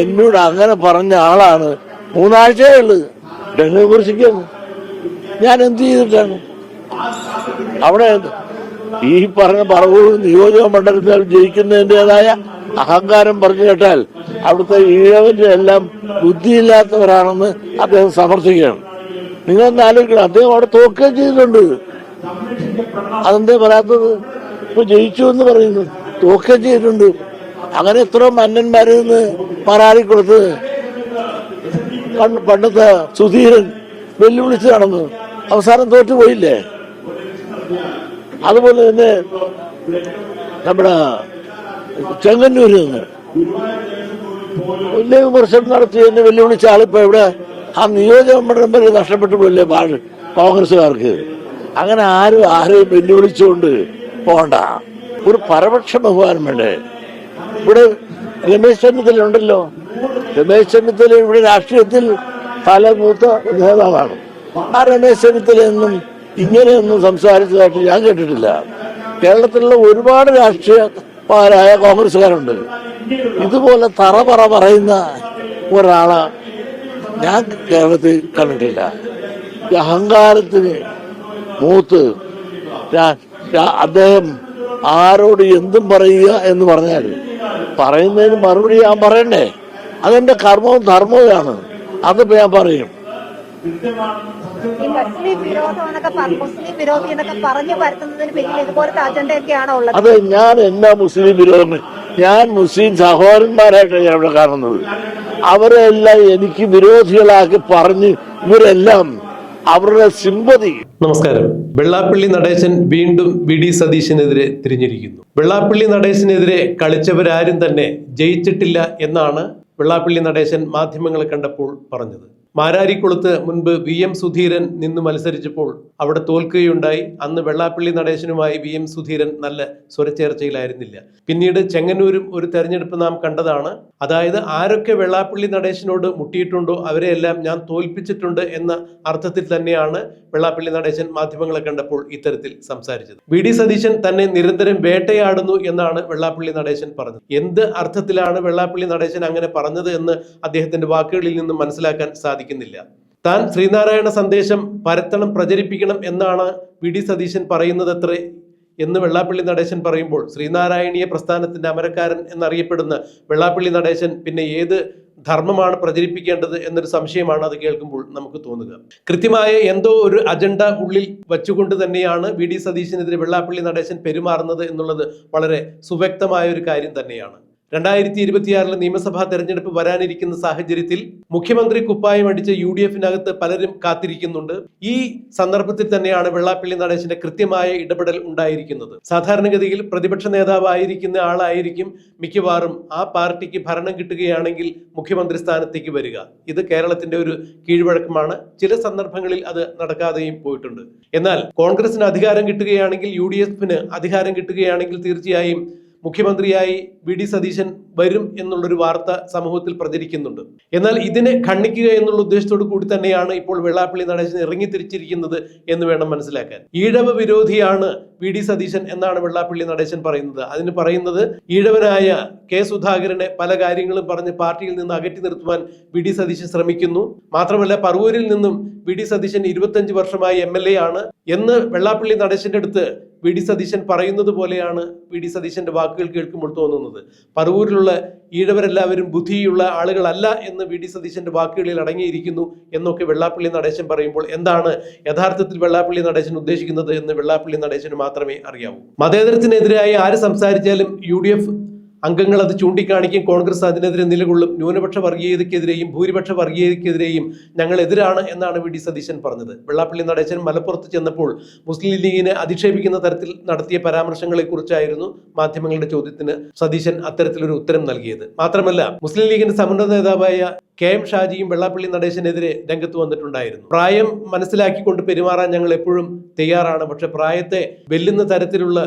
എന്നോട് അങ്ങനെ പറഞ്ഞ ആളാണ്. മൂന്നാഴ്ചയേ ഉള്ളു. ഡെങ്കു കുറിച്ചിരിക്കുന്നു. ഞാൻ എന്ത് ചെയ്തിട്ടാണ്? അവിടെ ഈ പറഞ്ഞ പറവൂർ നിയോജക മണ്ഡലത്തിൽ ജയിക്കുന്നതിന്റെതായ അഹങ്കാരം പറഞ്ഞു കേട്ടാൽ അവിടുത്തെ ഈഴവന്റെ എല്ലാം ബുദ്ധിയില്ലാത്തവരാണെന്ന് അദ്ദേഹം സമർത്ഥിക്കുകയാണ്. നിങ്ങളൊന്ന് ആലോചിക്കണം. അദ്ദേഹം അവിടെ തോക്കുകയും ചെയ്തിട്ടുണ്ട്. അതെന്തേ പറയാത്തത്? ഇപ്പൊ ജയിച്ചു എന്ന് പറയുന്നു. തോക്കുകയും ചെയ്തിട്ടുണ്ട്. അങ്ങനെ എത്ര മന്നന്മാരിൽ നിന്ന് പരാതിക്കൊടുത്ത് കൊടുത്ത് പണ്ടത്തെ സുധീരൻ വെല്ലുവിളിച്ച് നടന്നു അവസാനം തോറ്റുപോയില്ലേ അതുപോലെ തന്നെ നമ്മുടെ ചെങ്ങന്നൂരിൽ നിന്ന് വലിയ വിമർശനം നടത്തി എന്നെ വെല്ലുവിളിച്ച ആളിപ്പോ ഇവിടെ ആ നിയോജക മണ്ഡലം വരെ നഷ്ടപ്പെട്ടു പോയില്ലേ പാട് കോൺഗ്രസ്സുകാർക്ക്? അങ്ങനെ ആരും ആരെയും വെല്ലുവിളിച്ചുകൊണ്ട് പോണ്ട. ഒരു പരപക്ഷ ബഹുമാനം വേണ്ടേ? ഇവിടെ രമേശ് ചെന്നിത്തല ഉണ്ടല്ലോ രമേശ് ചെന്നിത്തല ഇവിടെ രാഷ്ട്രീയത്തിൽ പല മൂത്ത നേതാവാണ്. ആ രമേശ് ചെന്നിത്തലയൊന്നും ഇങ്ങനെയൊന്നും സംസാരിച്ചതായിട്ട് ഞാൻ കേട്ടിട്ടില്ല. കേരളത്തിലുള്ള ഒരുപാട് രാഷ്ട്രീയക്കാരായ കോൺഗ്രസ്സുകാരുണ്ട്. ഇതുപോലെ തറ പറ പറയുന്ന ഒരാളെ ഞാൻ കേരളത്തിൽ കണ്ടിട്ടില്ല. അഹങ്കാരത്തിന് മൂത്ത് അദ്ദേഹം ആരോട് എന്തും പറയുക എന്ന് പറഞ്ഞാൽ പറയുന്നതിന് മറുപടി ഞാൻ പറയണ്ടേ? അതെന്റെ കർമ്മവും ധർമ്മവുമാണ്. അതിപ്പോ ഞാൻ പറയും. അതെ ഞാൻ എന്നാ മുസ്ലിം വിരോധം? ഞാൻ മുസ്ലിം സഹോദരന്മാരായിട്ടാണ് ഞാൻ ഇവിടെ കാണുന്നത്. അവരെല്ലാം എനിക്ക് വിരോധികളാക്കി പറഞ്ഞ് ഇവരെല്ലാം അവരുടെ സിമ്പതി. നമസ്കാരം. വെള്ളാപ്പള്ളി നടേശൻ വീണ്ടും വി ഡി സതീശനെതിരെ തിരിഞ്ഞിരിക്കുന്നു. വെള്ളാപ്പള്ളി നടേശനെതിരെ കളിച്ചവരാരും തന്നെ ജയിച്ചിട്ടില്ല എന്നാണ് വെള്ളാപ്പള്ളി നടേശൻ മാധ്യമങ്ങളെ കണ്ടപ്പോൾ പറഞ്ഞത്. മാരാരിക്കുളത്ത് മുൻപ് വി എം സുധീരൻ നിന്ന് മത്സരിച്ചപ്പോൾ അവിടെ തോൽക്കുകയുണ്ടായി. അന്ന് വെള്ളാപ്പള്ളി നടേശനുമായി വി എം സുധീരൻ നല്ല സ്വരച്ചേർച്ചയിലായിരുന്നില്ല. പിന്നീട് ചെങ്ങന്നൂരും ഒരു തെരഞ്ഞെടുപ്പ് നാം കണ്ടതാണ്. അതായത് ആരൊക്കെ വെള്ളാപ്പള്ളി നടേശനോട് മുട്ടിയിട്ടുണ്ടോ അവരെയെല്ലാം ഞാൻ തോൽപ്പിച്ചിട്ടുണ്ട് എന്ന അർത്ഥത്തിൽ തന്നെയാണ് വെള്ളാപ്പള്ളി നടേശൻ മാധ്യമങ്ങളെ കണ്ടപ്പോൾ ഇത്തരത്തിൽ സംസാരിച്ചത്. വി ഡി സതീശൻ തന്നെ നിരന്തരം വേട്ടയാടുന്നു എന്നാണ് വെള്ളാപ്പള്ളി നടേശൻ പറഞ്ഞത്. എന്ത് അർത്ഥത്തിലാണ് വെള്ളാപ്പള്ളി നടേശൻ അങ്ങനെ പറഞ്ഞത് എന്ന് അദ്ദേഹത്തിന്റെ വാക്കുകളിൽ നിന്ന് മനസ്സിലാക്കാൻ സാധിക്കുന്നില്ല താൻ ശ്രീനാരായണ സന്ദേശം പരത്തണം പ്രചരിപ്പിക്കണം എന്നാണ് വി. ഡി. സതീശൻ പറയുന്നതത്രേ എന്ന് വെള്ളാപ്പള്ളി നടേശൻ പറയുമ്പോൾ ശ്രീനാരായണീയ പ്രസ്ഥാനത്തിന്റെ അമരക്കാരൻ എന്നറിയപ്പെടുന്ന വെള്ളാപ്പള്ളി നടേശൻ പിന്നെ ഏത് ധർമ്മമാണ് പ്രചരിപ്പിക്കേണ്ടത് എന്നൊരു സംശയമാണ് അത് കേൾക്കുമ്പോൾ നമുക്ക് തോന്നുക. കൃത്യമായ എന്തോ ഒരു അജണ്ട ഉള്ളിൽ വച്ചുകൊണ്ട് തന്നെയാണ് വി. ഡി. സതീശനെതിരെ വെള്ളാപ്പള്ളി നടേശൻ പെരുമാറുന്നത് എന്നുള്ളത് വളരെ സുവ്യക്തമായ ഒരു കാര്യം തന്നെയാണ്. രണ്ടായിരത്തി ഇരുപത്തിയാറിലെ നിയമസഭാ തെരഞ്ഞെടുപ്പ് വരാനിരിക്കുന്ന സാഹചര്യത്തിൽ മുഖ്യമന്ത്രി കുപ്പായം അടിച്ച യു ഡി എഫിനകത്ത് പലരും കാത്തിരിക്കുന്നുണ്ട്. ഈ സന്ദർഭത്തിൽ തന്നെയാണ് വെള്ളാപ്പള്ളി നടേശന്റെ കൃത്യമായ ഇടപെടൽ ഉണ്ടായിരിക്കുന്നത്. സാധാരണഗതിയിൽ പ്രതിപക്ഷ നേതാവായിരിക്കുന്ന ആളായിരിക്കും മിക്കവാറും ആ പാർട്ടിക്ക് ഭരണം കിട്ടുകയാണെങ്കിൽ മുഖ്യമന്ത്രി സ്ഥാനത്തേക്ക് വരിക. ഇത് കേരളത്തിന്റെ ഒരു കീഴ്വഴക്കമാണ്. ചില സന്ദർഭങ്ങളിൽ അത് നടക്കാതെയും പോയിട്ടുണ്ട്. എന്നാൽ കോൺഗ്രസിന് അധികാരം കിട്ടുകയാണെങ്കിൽ യു അധികാരം കിട്ടുകയാണെങ്കിൽ തീർച്ചയായും മുഖ്യമന്ത്രിയായി വി ഡി സതീശൻ വരും എന്നുള്ളൊരു വാർത്ത സമൂഹത്തിൽ പ്രചരിക്കുന്നുണ്ട്. എന്നാൽ ഇതിനെ ഖണ്ഡിക്കുക എന്നുള്ള ഉദ്ദേശത്തോടു കൂടി തന്നെയാണ് ഇപ്പോൾ വെള്ളാപ്പള്ളി നടേശൻ ഇറങ്ങി തിരിച്ചിരിക്കുന്നത് എന്ന് വേണം മനസ്സിലാക്കാൻ. ഈഴവ വിരോധിയാണ് വി ഡി സതീശൻ എന്നാണ് വെള്ളാപ്പള്ളി നടേശൻ പറയുന്നത്. അതിന് പറയുന്നത് ഈഴവനായ കെ സുധാകരനെ പല കാര്യങ്ങളും പറഞ്ഞ് പാർട്ടിയിൽ നിന്ന് അകറ്റി നിർത്തുവാൻ വി ഡി സതീശൻ ശ്രമിക്കുന്നു. മാത്രമല്ല പറവൂരിൽ നിന്നും വി ഡി സതീശൻ ഇരുപത്തഞ്ച് വർഷമായി എം എൽ എ ആണ് എന്ന് വെള്ളാപ്പള്ളി നടേശന്റെ അടുത്ത് വി ഡി സതീശൻ പറയുന്നത് പോലെയാണ് വി ഡി സതീശന്റെ വാക്കുകൾ കേൾക്കുമ്പോൾ തോന്നുന്നത്. പറവൂരിലുള്ള ഈഴവരെല്ലാവരും ബുദ്ധിയുള്ള ആളുകളല്ല എന്ന് വി ഡി സതീശന്റെ വാക്കുകളിൽ അടങ്ങിയിരിക്കുന്നു എന്നൊക്കെ വെള്ളാപ്പള്ളി നടേശൻ പറയുമ്പോൾ എന്താണ് യഥാർത്ഥത്തിൽ വെള്ളാപ്പള്ളി നടേശൻ ഉദ്ദേശിക്കുന്നത് എന്ന് വെള്ളാപ്പള്ളി നടേശന് മാത്രമേ അറിയാവൂ. മതേതരത്തിനെതിരായി ആര് സംസാരിച്ചാലും യു അംഗങ്ങൾ അത് ചൂണ്ടിക്കാണിക്കും. കോൺഗ്രസ് അതിനെതിരെ നിലകൊള്ളും. ന്യൂനപക്ഷ വർഗീയതയ്ക്കെതിരെയും ഭൂരിപക്ഷ വർഗീയതയ്ക്കെതിരെയും ഞങ്ങൾ എതിരാണ് എന്നാണ് വി ഡി സതീശൻ പറഞ്ഞത്. വെള്ളാപ്പള്ളി നടേശൻ മലപ്പുറത്ത് ചെന്നപ്പോൾ മുസ്ലിം ലീഗിനെ അധിക്ഷേപിക്കുന്ന തരത്തിൽ നടത്തിയ പരാമർശങ്ങളെക്കുറിച്ചായിരുന്നു മാധ്യമങ്ങളുടെ ചോദ്യത്തിന് സതീശൻ അത്തരത്തിലൊരു ഉത്തരം നൽകിയത്. മാത്രമല്ല മുസ്ലിം ലീഗിന്റെ സമുന്നത നേതാവായ കെ എം ഷാജിയും വെള്ളാപ്പള്ളി നടേശനെതിരെ രംഗത്ത് വന്നിട്ടുണ്ടായിരുന്നു. പ്രായം മനസ്സിലാക്കിക്കൊണ്ട് പെരുമാറാൻ ഞങ്ങൾ എപ്പോഴും തയ്യാറാണ്. പക്ഷെ പ്രായത്തെ വെല്ലുന്ന തരത്തിലുള്ള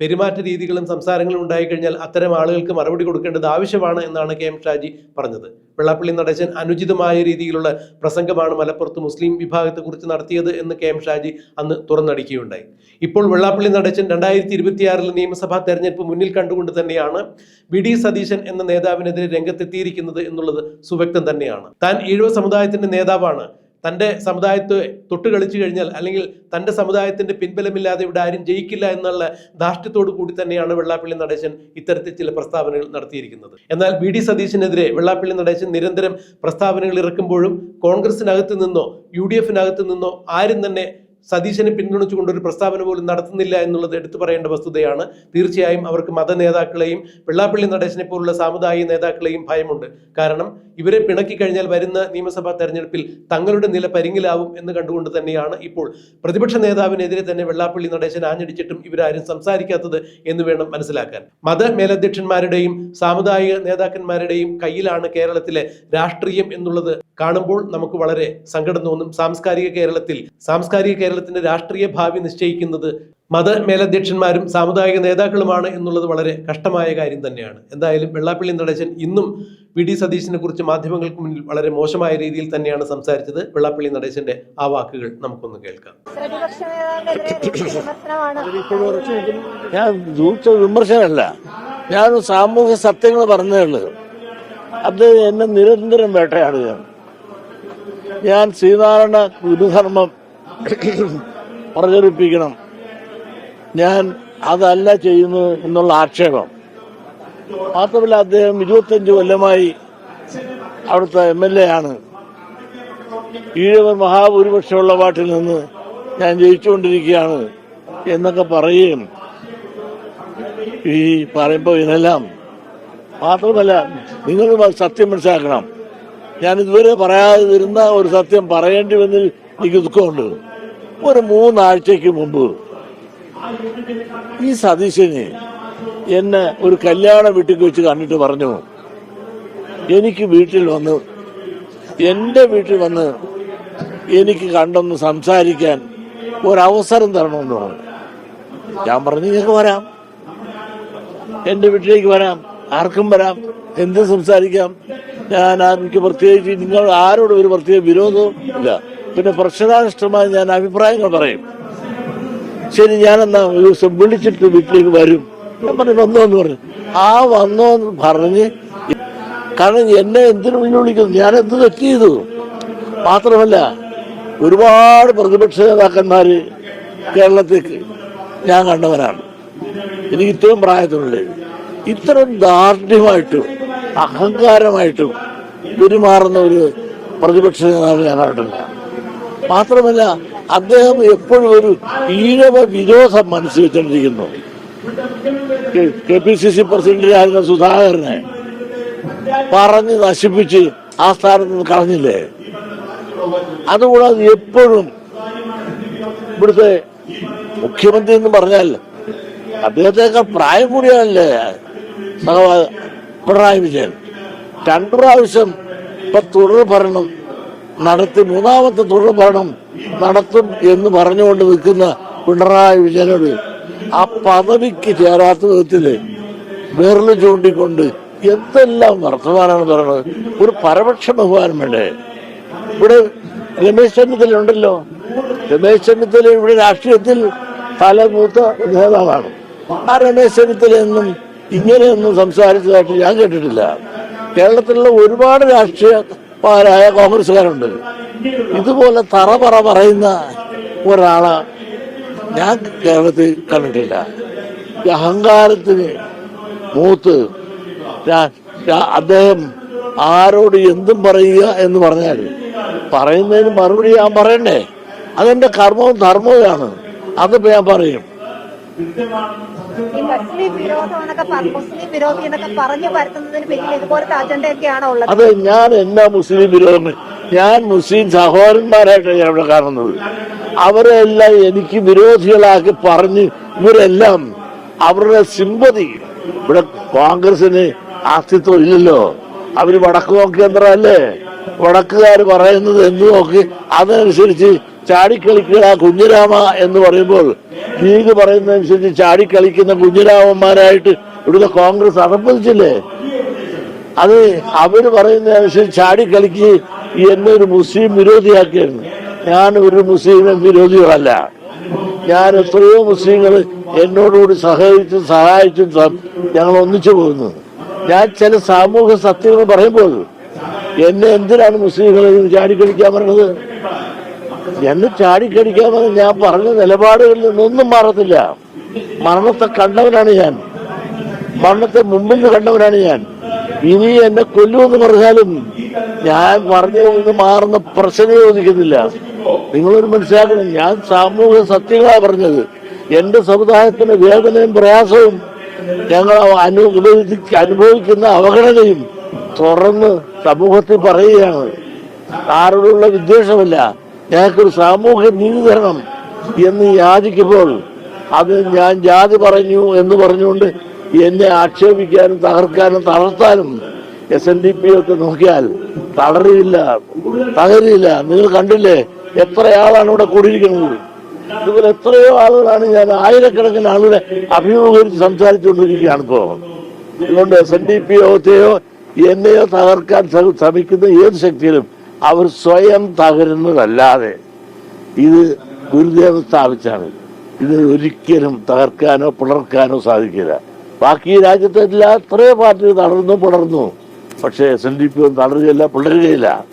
പെരുമാറ്റ രീതികളും സംസാരങ്ങളും ഉണ്ടായിക്കഴിഞ്ഞാൽ അത്തരം ആളുകൾക്ക് മറുപടി കൊടുക്കേണ്ടത് ആവശ്യമാണ് എന്നാണ് കെ എം ഷാജി പറഞ്ഞത്. വെള്ളാപ്പള്ളി നടേശൻ അനുചിതമായ രീതിയിലുള്ള പ്രസംഗമാണ് മലപ്പുറത്ത് മുസ്ലിം വിഭാഗത്തെക്കുറിച്ച് നടത്തിയത് എന്ന് കെ എം ഷാജി അന്ന് തുറന്നടിക്കുകയുണ്ടായി. ഇപ്പോൾ വെള്ളാപ്പള്ളി നടേശൻ രണ്ടായിരത്തി ഇരുപത്തിയാറിലെ നിയമസഭാ തെരഞ്ഞെടുപ്പ് മുന്നിൽ കണ്ടുകൊണ്ട് തന്നെയാണ് വി ഡി സതീശൻ എന്ന നേതാവിനെതിരെ രംഗത്തെത്തിയിരിക്കുന്നത് എന്നുള്ളത് സുവ്യക്തം തന്നെയാണ്. താൻ ഈഴവ സമുദായത്തിന്റെ നേതാവാണ്. തന്റെ സമുദായത്തെ തൊട്ട് കളിച്ചു കഴിഞ്ഞാൽ അല്ലെങ്കിൽ തന്റെ സമുദായത്തിന്റെ പിൻബലമില്ലാതെ ഇവിടെ ആരും ജയിക്കില്ല എന്നുള്ള ധാർഷ്ട്യത്തോടു കൂടി തന്നെയാണ് വെള്ളാപ്പള്ളി നടേശൻ ഇത്തരത്തിൽ ചില പ്രസ്താവനകൾ നടത്തിയിരിക്കുന്നത്. എന്നാൽ ബി ഡി. സതീശനെതിരെ വെള്ളാപ്പള്ളി നടേശൻ നിരന്തരം പ്രസ്താവനകൾ ഇറക്കുമ്പോഴും കോൺഗ്രസിനകത്ത് നിന്നോ യു. ഡി. എഫിനകത്ത് നിന്നോ ആരും തന്നെ സതീശനെ പിന്തുണച്ചുകൊണ്ട് ഒരു പ്രസ്താവന പോലും നടത്തുന്നില്ല എന്നുള്ളത് എടുത്തു പറയേണ്ട വസ്തുതയാണ്. തീർച്ചയായും അവർക്ക് മത നേതാക്കളെയും വെള്ളാപ്പള്ളി നടേശനെ പോലുള്ള സാമുദായിക നേതാക്കളെയും ഭയമുണ്ട്. കാരണം ഇവരെ പിണക്കി കഴിഞ്ഞാൽ വരുന്ന നിയമസഭാ തെരഞ്ഞെടുപ്പിൽ തങ്ങളുടെ നില പരിങ്ങിലാവും എന്ന് കണ്ടുകൊണ്ട് തന്നെയാണ് ഇപ്പോൾ പ്രതിപക്ഷ നേതാവിനെതിരെ തന്നെ വെള്ളാപ്പള്ളി നടേശൻ ആഞ്ഞടിച്ചിട്ടും ഇവരാരും സംസാരിക്കാത്തത് എന്ന് വേണം മനസ്സിലാക്കാൻ. മത മേലധ്യക്ഷന്മാരുടെയും സാമുദായിക നേതാക്കന്മാരുടെയും കയ്യിലാണ് കേരളത്തിലെ രാഷ്ട്രീയം എന്നുള്ളത് കാണുമ്പോൾ നമുക്ക് വളരെ സങ്കടം തോന്നും. സാംസ്കാരിക കേരളത്തിൽ സാംസ്കാരിക കേരളത്തിന്റെ രാഷ്ട്രീയ ഭാവി നിശ്ചയിക്കുന്നത് മത മേലധ്യക്ഷന്മാരും സാമുദായിക നേതാക്കളുമാണ് എന്നുള്ളത് വളരെ കഷ്ടമായ കാര്യം തന്നെയാണ്. എന്തായാലും വെള്ളാപ്പള്ളി നടേശൻ ഇന്നും വി ഡി സതീശനെ കുറിച്ച് മാധ്യമങ്ങൾക്ക് മുന്നിൽ വളരെ മോശമായ രീതിയിൽ തന്നെയാണ് സംസാരിച്ചത്. വെള്ളാപ്പള്ളി നടേശന്റെ ആ വാക്കുകൾ നമുക്കൊന്ന് കേൾക്കാം. ഞാൻ രൂക്ഷ വിമർശനമല്ല. ഞാൻ സാമൂഹ്യ സത്യങ്ങൾ പറഞ്ഞതേ ഉള്ളൂ. അത് എന്നെ നിരന്തരം വേട്ടയാടുകയാണ്. ഞാൻ ശ്രീനാരായണ ഗുരുധർമ്മം പ്രചരിപ്പിക്കണം. ഞാൻ അതല്ല ചെയ്യുന്നത് എന്നുള്ള ആക്ഷേപം. മാത്രമല്ല അദ്ദേഹം ഇരുപത്തഞ്ച് കൊല്ലമായി അവിടുത്തെ എം എൽ എ ആണ്. ഈഴവർ മഹാഭൂരിപക്ഷമുള്ള പാട്ടിൽ നിന്ന് ഞാൻ ജയിച്ചുകൊണ്ടിരിക്കുകയാണ് എന്നൊക്കെ പറയുകയും ഈ പറയുമ്പോൾ ഇതെല്ലാം മാത്രമല്ല നിങ്ങൾ സത്യം മനസ്സിലാക്കണം. ഞാൻ ഇതുവരെ പറയാതെ വരുന്ന ഒരു സത്യം പറയേണ്ടി വന്നതിൽ എനിക്ക് ദുഃഖമുണ്ട് ഒരു മൂന്നാഴ്ചക്ക് മുമ്പ് ഈ സതീശന് എന്നെ ഒരു കല്യാണ വീട്ടിൽ വെച്ച് കണ്ടിട്ട് പറഞ്ഞു എനിക്ക് വീട്ടിൽ വന്ന് എന്റെ വീട്ടിൽ വന്ന് എനിക്ക് കണ്ടൊന്ന് സംസാരിക്കാൻ ഒരവസരം തരണമെന്ന് പറഞ്ഞു. ഞാൻ പറഞ്ഞു നിങ്ങൾക്ക് വരാം. എന്റെ വീട്ടിലേക്ക് വരാം. ആർക്കും വരാം. എന്ത് സംസാരിക്കാം? ഞാൻ എനിക്ക് പ്രത്യേകിച്ച് നിങ്ങൾ ആരോടും ഒരു പ്രത്യേക വിരോധവും ഇല്ല. പിന്നെ പ്രശ്നനിഷ്ഠമായി ഞാൻ അഭിപ്രായങ്ങൾ പറയും. ശരി ഞാനെന്നാ ദിവസം വിളിച്ചിട്ട് വീട്ടിലേക്ക് വരും. ഞാൻ പറഞ്ഞു വന്നോ എന്ന് പറഞ്ഞു. ആ വന്നോ എന്ന് പറഞ്ഞ് കാരണം എന്നെ എന്തിനു വിളിക്കുന്നു? ഞാൻ എന്ത് തെറ്റ് ചെയ്തു? മാത്രമല്ല ഒരുപാട് പ്രതിപക്ഷ നേതാക്കന്മാര് കേരളത്തിൽ ഞാൻ കണ്ടവനാണ് എനിക്ക് ഇത്രയും പ്രായത്തിനുള്ളത് ഇത്തരം ദാർഢ്യമായിട്ടും അഹങ്കാരമായിട്ടും പെരുമാറുന്ന ഒരു പ്രതിപക്ഷ നേതാവ് ഞാൻ കണ്ടിട്ടില്ല. മാത്രമല്ല അദ്ദേഹം എപ്പോഴും ഒരു ഈഴവ വിരോധം മനസ്സിൽ വെച്ചിരിക്കുന്നു. കെ പി സി സി പ്രസിഡന്റിനായിരുന്ന സുധാകരനെ പറഞ്ഞ് നശിപ്പിച്ച് ആ സ്ഥാനത്ത് നിന്ന് കളഞ്ഞില്ലേ? അതുകൂടാതെ എപ്പോഴും ഇവിടുത്തെ മുഖ്യമന്ത്രി എന്ന് പറഞ്ഞാൽ അദ്ദേഹത്തെക്കാൾ പ്രായം കൂടിയാണല്ലേ? പിണറായി വിജയൻ. രണ്ടു പ്രാവശ്യം ഇപ്പൊ തുടർ ഭരണം നടത്തി മൂന്നാമത്തെ തുടർ ഭരണം നടത്തും എന്ന് പറഞ്ഞുകൊണ്ട് നിൽക്കുന്ന പിണറായി വിജയനോട് ആ പദവിക്ക് ചേരാത്ത വിധത്തിൽ വിരൽ ചൂണ്ടിക്കൊണ്ട് എന്തെല്ലാം വർത്തമാനമാണ് പറയുന്നത്? ഒരു പരപക്ഷ ബഹുമാനം വേണ്ടേ ഇവിടെ രമേശ് ചെന്നിത്തല ഉണ്ടല്ലോ. രമേശ് ചെന്നിത്തല ഇവിടെ രാഷ്ട്രീയത്തിൽ തലമൂത്ത നേതാവാണ്. ആ രമേശ് ചെന്നിത്തല എന്നും ഇങ്ങനെയൊന്നും സംസാരിച്ചതായിട്ട് ഞാൻ കേട്ടിട്ടില്ല. കേരളത്തിലുള്ള ഒരുപാട് രാഷ്ട്രീയക്കാരായ കോൺഗ്രസ്സുകാരുണ്ട്. ഇതുപോലെ തറ പറ പറയുന്ന ഒരാളെ ഞാൻ കേരളത്തിൽ കണ്ടിട്ടില്ല. അഹങ്കാരത്തിന് മൂത്ത് അദ്ദേഹം ആരോട് എന്തും പറയുക എന്ന് പറഞ്ഞാൽ പറയുന്നതിന് മറുപടി ഞാൻ പറയണ്ടേ? അതെന്റെ കർമ്മവും ധർമ്മവുമാണ്. അതിപ്പോ ഞാൻ പറയും. ഈ മുസ്ലിം വിരോധം എന്നൊക്കെ മുസ്ലിം വിരോധി എന്നൊക്കെ പറഞ്ഞു പരത്തുന്നതിന് പിന്നിൽ ഇതുപോലത്തെ അജണ്ടയൊക്കെയാണോ ഉള്ളത്? അതെ ഞാൻ എന്നാ മുസ്ലിം വിരോധം? ഞാൻ മുസ്ലിം സഹോദരന്മാരായിട്ടാണ് ഞാൻ ഇവിടെ കാണുന്നത്. അവരെല്ലാം എനിക്ക് വിരോധികളാക്കി പറഞ്ഞ് ഇവരെല്ലാം അവരുടെ സിമ്പതി. ഇവിടെ കോൺഗ്രസിന് അസ്തിത്വം ഇല്ലല്ലോ. അവർ വടക്ക് നോക്കിയന്ത്രല്ലേ വടക്കുകാർ പറയുന്നത് എന്ത് നോക്കി? അതനുസരിച്ച് ചാടിക്കളിക്കുക കുഞ്ഞിരാമ എന്ന് പറയുമ്പോൾ ലീഗ് പറയുന്നതനുസരിച്ച് ചാടിക്കളിക്കുന്ന കുഞ്ഞിരാമന്മാരായിട്ട് ഇവിടുത്തെ കോൺഗ്രസ് അറപ്പിച്ചില്ലേ അത് അവർ പറയുന്നതനുസരിച്ച് ചാടിക്കളിക്ക് എന്നെ ഒരു മുസ്ലിം വിരോധിയാക്കിയിരുന്നു. ഞാൻ ഒരു മുസ്ലിം വിരോധികളല്ല. ഞാൻ എത്രയോ മുസ്ലിങ്ങൾ എന്നോടുകൂടി സഹകരിച്ചും സഹായിച്ചും ഞങ്ങൾ ഒന്നിച്ചു പോകുന്നു. ഞാൻ ചില സാമൂഹ്യ സത്യങ്ങൾ പറയുമ്പോൾ എന്നെ എന്തിനാണ് മുസ്ലിങ്ങൾ ചാടിക്കളിക്കാൻ പറഞ്ഞത്? എന്നെ ചാടിക്കടിക്കാമെന്ന് ഞാൻ പറഞ്ഞ നിലപാടുകളിൽ നിന്നൊന്നും മാറത്തില്ല. മരണത്തെ കണ്ടവനാണ് ഞാൻ. മരണത്തെ മുമ്പിൽ നിന്ന് കണ്ടവനാണ് ഞാൻ. ഇനി എന്നെ കൊല്ലുമെന്ന് പറഞ്ഞാലും ഞാൻ പറഞ്ഞു മാറുന്ന പ്രശ്നമേ ചോദിക്കുന്നില്ല നിങ്ങളൊരു മനസ്സിലാക്കണം ഞാൻ സാമൂഹിക സത്യങ്ങളാണ് പറഞ്ഞത്. എന്റെ സമുദായത്തിന്റെ വേദനയും പ്രയാസവും ഞങ്ങൾ അനുഭവി അനുഭവിക്കുന്ന അവഗണനയും തുറന്ന് സമൂഹത്തിൽ പറയുകയാണ്. ആരോടുള്ള വിദ്വേഷമല്ല. ഞങ്ങൾക്കൊരു സാമൂഹ്യ നീതി തരണം എന്ന് യാചിക്കുമ്പോൾ അത് ഞാൻ ജാതി പറഞ്ഞു എന്ന് പറഞ്ഞുകൊണ്ട് എന്നെ ആക്ഷേപിക്കാനും തകർക്കാനും തളർത്താനും എസ് എൻ ഡി പി ഒക്കെ നോക്കിയാൽ തളരില്ല തകരില്ല നിങ്ങൾ കണ്ടില്ലേ എത്ര ആളാണ് ഇവിടെ കൂടിയിരിക്കുന്നത്? ഇതുപോലെ എത്രയോ ആളുകളാണ് ഞാൻ ആയിരക്കണക്കിന് ആളുകളെ അഭിമുഖീകരിച്ച് സംസാരിച്ചുകൊണ്ടിരിക്കുകയാണ് ഇപ്പോ. അതുകൊണ്ട് എസ് എൻ ഡി പി യോഗത്തെയോ എന്നെയോ തകർക്കാൻ ശ്ര- ശ്രമിക്കുന്ന ഏത് ശക്തിയിലും അവർ സ്വയം തകരുന്നതല്ലാതെ ഇത് ഗുരുദേവൻ സ്ഥാപിച്ചാണ്. ഇത് ഒരിക്കലും തകർക്കാനോ പിളർക്കാനോ സാധിക്കില്ല. ബാക്കി രാജ്യത്തെ എല്ലാ എത്രയോ പാർട്ടികൾ തളർന്നു പിളർന്നു. പക്ഷേ എസ് എൻ ഡി പി ഒന്നും തളരുകയില്ല പിളരുകയില്ല.